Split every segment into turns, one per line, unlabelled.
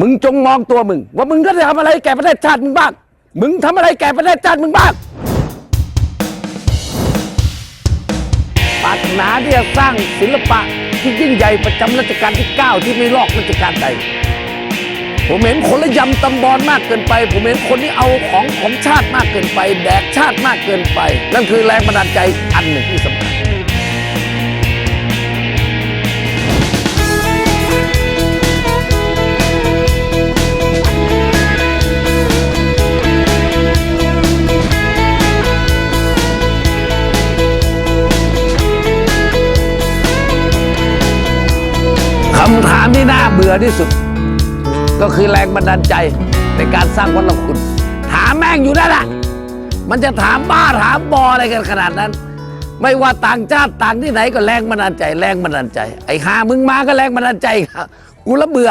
มึงจงมองตัวมึง ว่ามึงก็ได้ทำอะไรแก่ประเทศชาติมึงบ้าง มึงทำอะไรแก่ประเทศชาติมึงบ้างปรารถนาที่จะสร้างศิลปะที่ยิ่งใหญ่ประจำรัชกาลที่ 9 ที่ไม่ลอกรัชกาลใด ผมเห็นคนละยำตำบอลมากเกินไป ผมเห็นคนที่เอาของของชาติมากเกินไป แดกชาติมากเกินไป นั่นคือแรงบันดาลใจอันหนึ่งที่สำคัญ เบื่อที่สุด ก็คือแรงบันดาลใจในการสร้างวัฒนคุณ ถามแม่งอยู่นั่นแหละมันจะถามบ้าถามบออะไรกันขนาดนั้น ไม่ว่าต่างชาติต่างที่ไหนก็แรงบันดาลใจ แรงบันดาลใจ ไอ้หามึงมาก็แรงบันดาลใจครับกูละเบื่อ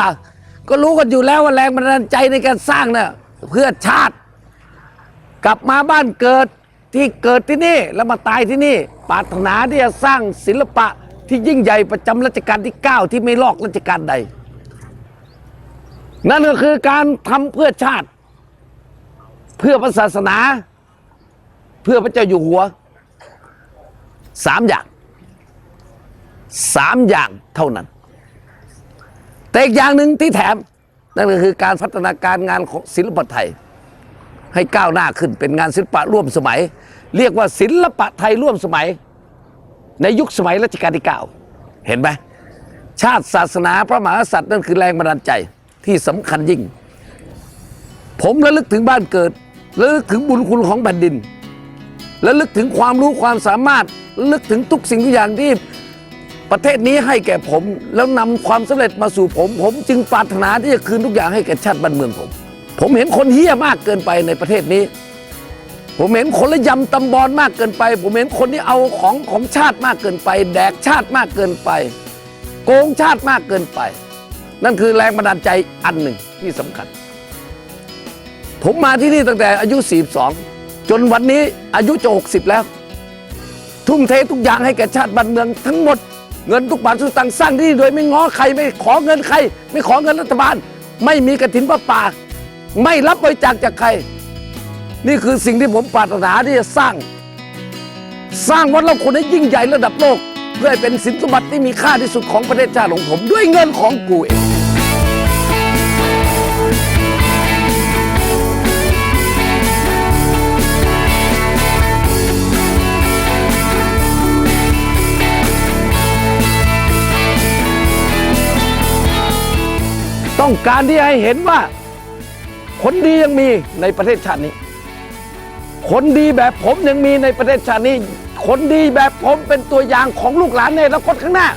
ก็รู้กันอยู่แล้วว่าแรงบันดาลใจในการสร้างเนี่ยเพื่อชาติ กลับมาบ้านเกิดที่เกิดที่นี่แล้วมาตายที่นี่ปรารถนาที่จะสร้างศิลปะที่ยิ่งใหญ่ประจำรัชกาลที่ 9 ที่ไม่ลอกรัชกาลใด นั่นก็คือการทำเพื่อชาติ เพื่อพระศาสนา เพื่อพระเจ้าอยู่หัวสามอย่างสามอย่างเท่านั้น แต่อีกอย่างหนึ่งที่แถม นั่นก็คือการพัฒนาการงานของศิลปะไทย ให้ก้าวหน้าขึ้นเป็นงานศิลปะร่วมสมัย เรียกว่าศิลปะไทยร่วมสมัย ในยุคสมัยรัชกาลที่9เห็นไหมชาติศาสนาพระมหากษัตริย์นั่นคือแรงบันดาลใจ ที่สำคัญยิ่ง ผมระลึกถึงบ้านเกิดระลึกถึงบุญคุณของแผ่นดินระลึกถึงความรู้ความสามารถระลึกถึงทุกสิ่งทุกอย่างที่ประเทศนี้ให้แก่ผม แล้วนำความสำเร็จมาสู่ผม ผมจึงปรารถนาที่จะคืนทุกอย่างให้แก่ชาติบ้านเมืองผม ผมเห็นคนเฮี้ยมากเกินไปในประเทศนี้ ผมเห็นคนละยำตำบอลมากเกินไป ผมเห็นคนที่เอาของของชาติมากเกินไป แดกชาติมากเกินไป โกงชาติมากเกินไป นั่นคือแรงบันดาลใจอันหนึ่งที่สำคัญ ผมมาที่นี่ตั้งแต่อายุ 42 จนวันนี้อายุจะ 60 แล้ว ทุ่มเททุกอย่างให้แก่ชาติบ้านเมืองทั้งหมด เงินทุกบาททุกสตังค์สร้างที่นี่โดยไม่ง้อใครไม่ขอเงินใคร ไม่ขอเงินรัฐบาล ไม่มีกระถินพระป่า ไม่รับบริจาคจากใคร นี่คือสิ่งที่ผมปรารถนาที่จะสร้าง สร้างวัดเละคนให้ยิ่งใหญ่ระดับโลกเพื่อให้เป็นสินสมบัติที่มีค่าที่สุดของประเทศชาติของผมด้วยเงินของกูเอง ต้องการที่ให้เห็นว่า คนดียังมีในประเทศชาตินี้ คนดีแบบผมยังมีในประเทศชาตินี้ คนดีแบบผมเป็นตัวอย่างของลูกหลานในอนาคตข้างหน้า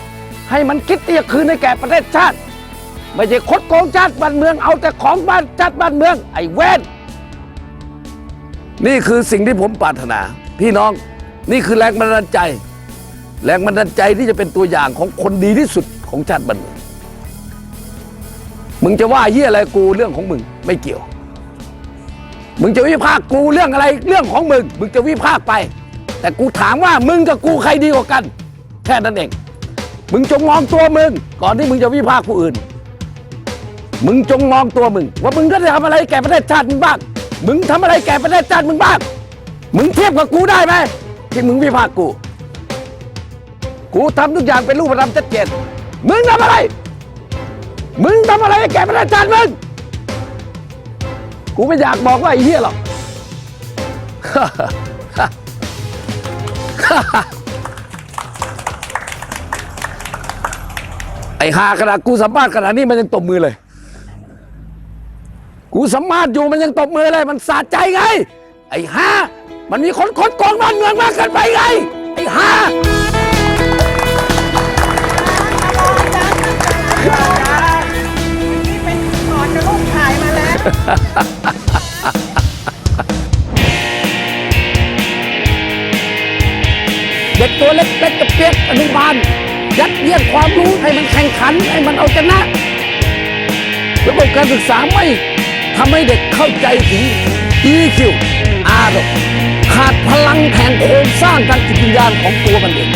ให้มันคิดที่จะคืนให้แก่ประเทศชาติ ไม่ใช่คดโกงชาติบ้านเมืองเอาแต่ของบ้านชาติบ้านเมือง ไอ้เวนนี่คือสิ่งที่ผมปรารถนา พี่น้องนี่คือแรงบันดาลใจ แรงบันดาลใจที่จะเป็นตัวอย่างของคนดีที่สุดของชาติบ้านเมือง มึงจะว่าเฮียอะไรกูเรื่องของมึงไม่เกี่ยว มึงจะวิพากษ์กูเรื่องอะไรเรื่องของมึง มึงจะวิพากษ์ไป แต่กูถามว่ามึงกับกูใครดีกว่ากัน แค่นั้นเอง มึงจงมองตัวมึง ก่อนที่มึงจะวิพากษ์ผู้อื่น มึงจงมองตัวมึง ว่ามึงก็ได้ทำอะไรแก่ประเทศชาติมึงบ้าง มึงทำอะไรแก่ประเทศชาติมึงบ้าง มึงเทียบกับกูได้ไหมที่มึงวิพากษ์กู กูทำทุกอย่างเป็นรูปธรรมชัดเจนมึงทำอะไร มึงทำอะไรให้แก่ประเทศชาติมึง กูไม่อยากบอกว่าไอ้เหี้ยหรอก ไอ้หาขนาดกูสัมภาษณ์ขนาดนี้มันยังตบมือเลย กูสัมภาษณ์อยู่มันยังตบมือเลย มันสะใจไง ไอ้หามันมีคนคดโกงบ้านเมืองมากเกินไปไง ไอ้หา เด็กตัวเล็กๆกระเปียกอนุบาลยัดเยียดความรู้ให้มันแข่งขันให้มันเอาชนะระบบการศึกษาไม่ทำให้เด็กเข้าใจถึง EQ อารมณ์ขาดพลังแห่งโครงสร้างทางจิตวิญญาณของตัวมันเอง